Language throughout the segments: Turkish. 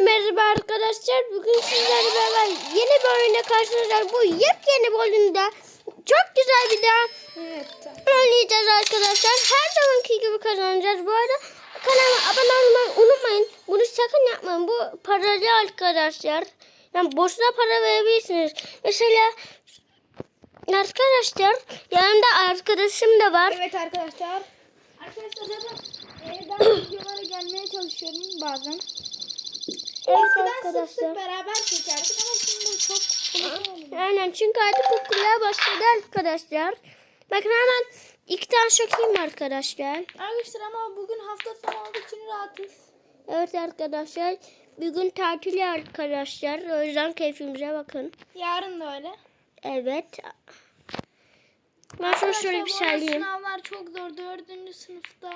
merhaba arkadaşlar. Bugün sizlerle beraber yeni bir oyunda karşınızdayız. Bu yepyeni bir oyunda çok güzel bir daha Evet. oynayacağız arkadaşlar. Her zamanki gibi kazanacağız. Bu arada kanalıma abone olmayı unutmayın. Bunu sakın yapmayın. Bu paralı arkadaşlar. Yani boşuna para verebilirsiniz. Mesela arkadaşlar yanımda arkadaşım da var. Evet arkadaşlar. Arkadaşlar zaten e, ben videolara gelmeye çalışıyorum bazen. Evet Eskiden arkadaşlar. beraber çekerdik ama şimdi çok oldu. Aynen çünkü artık okullar başladı arkadaşlar. Bakın hemen iki tane sokayım arkadaşlar. Arkadaşlar ama bugün hafta sonu olduğu için rahatız. Evet arkadaşlar. Bugün tatil arkadaşlar. O yüzden keyfimize bakın. Yarın da öyle. Evet. Ben sana şöyle bir arada söyleyeyim. Sınavlar çok zor. Dördüncü sınıfta.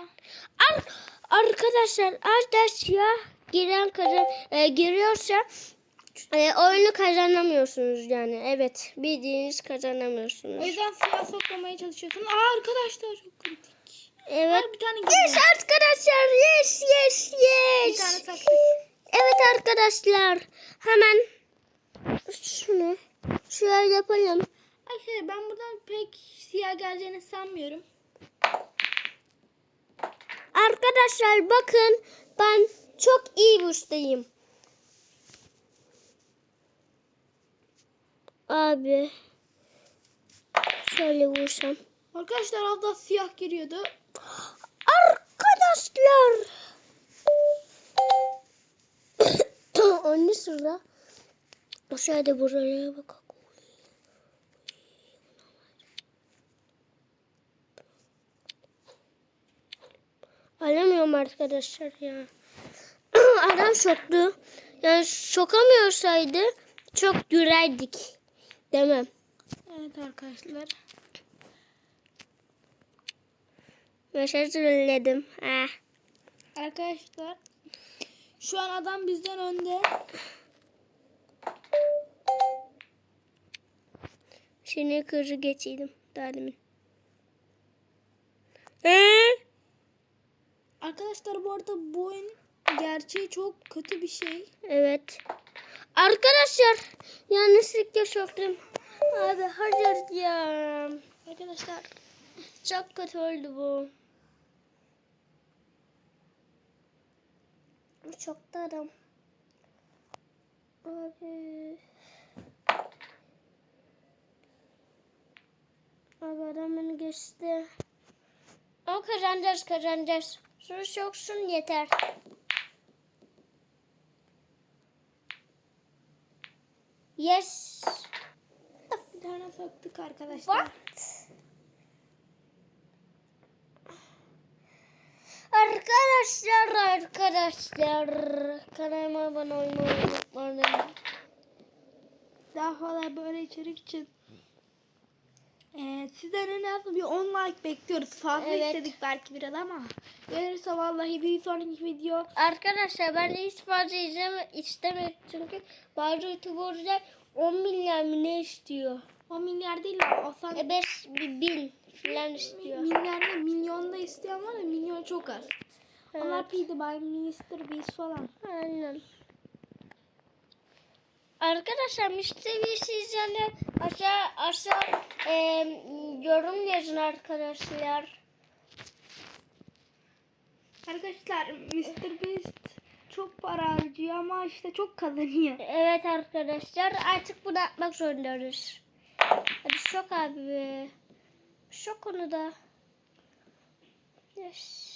Ar arkadaşlar az ders ya giren kazan e, giriyorsa e, oyunu kazanamıyorsunuz yani. Evet bildiğiniz O kazanamıyorsunuz. yüzden siyah sokmamaya çalışıyorsun. Aa arkadaşlar çok kritik. Evet. Var bir tane Yes gidiyor. arkadaşlar yes yes Bir yes. tane saklı. Evet arkadaşlar hemen şunu şöyle yapalım. Arkadaşlar ben buradan pek siyah geleceğini sanmıyorum. Arkadaşlar bakın ben çok iyi bir ustayım. Abi şöyle vursam. Arkadaşlar daha siyah giriyordu. Arkadaşlar. Anne sıra. Şöyle buraya bakalım. Alamıyorum arkadaşlar ya. Adam soktu. Yani sokamıyorsaydı çok dürerdik. Demem. Evet arkadaşlar. Mesaj söyledim. Ah. Arkadaşlar şu an adam bizden önde. Şimdi kırı geçeydim daha demin. Ee? Arkadaşlar bu arada bu oyun gerçeği çok kötü bir şey. Evet. Arkadaşlar yanlışlıkla soktum. Abi hayır ya. Arkadaşlar Çok kötü oldu bu. Çok darım. Abi. Abi adam beni geçti. Ama kazanacağız kazanacağız. Şunu soksun yeter. Yes. bir tane soktuk arkadaşlar. What? Arkadaşlar arkadaşlar kanalıma abone olmayı unutmayın. Daha fazla böyle içerik için ee, sizden en az bir 10 like bekliyoruz. Fazla Evet. istedik belki biraz ama. Gelirse vallahi bir sonraki video Arkadaşlar ben hiç fazla izleme istemedim çünkü bazı youtuberlar 10 milyar mı ne istiyor? 10 milyar değil de o san E 5 bin falan istiyor. milyar ne milyonda isteyen var ya milyon çok az. Evet. Onlar PewDiePie, Mr. Beast falan. Aynen. Arkadaşlar. Beast izleyenler aşağı aşağı e, yorum yazın arkadaşlar. Arkadaşlar Mr. Beast çok para harcıyor ama işte çok kazanıyor. Evet arkadaşlar artık bunu atmak zorundayız. Hadi şok abi. Şok onu da. Yes.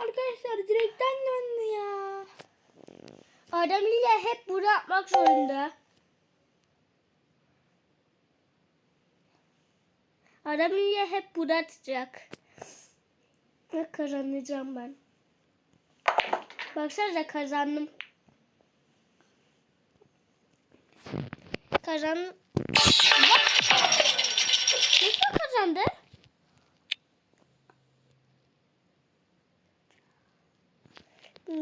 Arkadaşlar direkten döndü ya. Adam ile hep bunu atmak zorunda. Adam ile hep bunu atacak. Ve kazanacağım ben. Baksanıza kazandım. Kazan... Nasıl kazandı?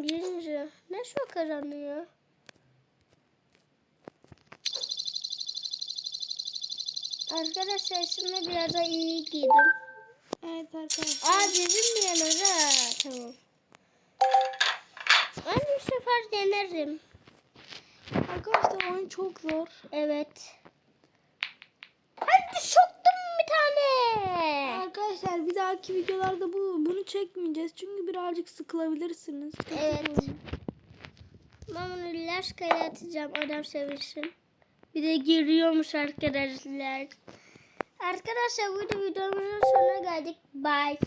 İngilizce. Nasıl kazandı ya? Arkadaşlar şimdi biraz da iyi giydim. Evet arkadaşlar. Aa bizim mi yanar ha? Tamam. Ben bir sefer denerim. Arkadaşlar oyun çok zor. Evet. Hadi soktum bir tane. Dahaki videolarda bu bunu çekmeyeceğiz. Çünkü birazcık sıkılabilirsiniz. Evet. Ben bunu Laşka'ya atacağım adam sevilsin. Bir de giriyormuş arkadaşlar. Arkadaşlar bu videomuzun sonuna geldik. Bye.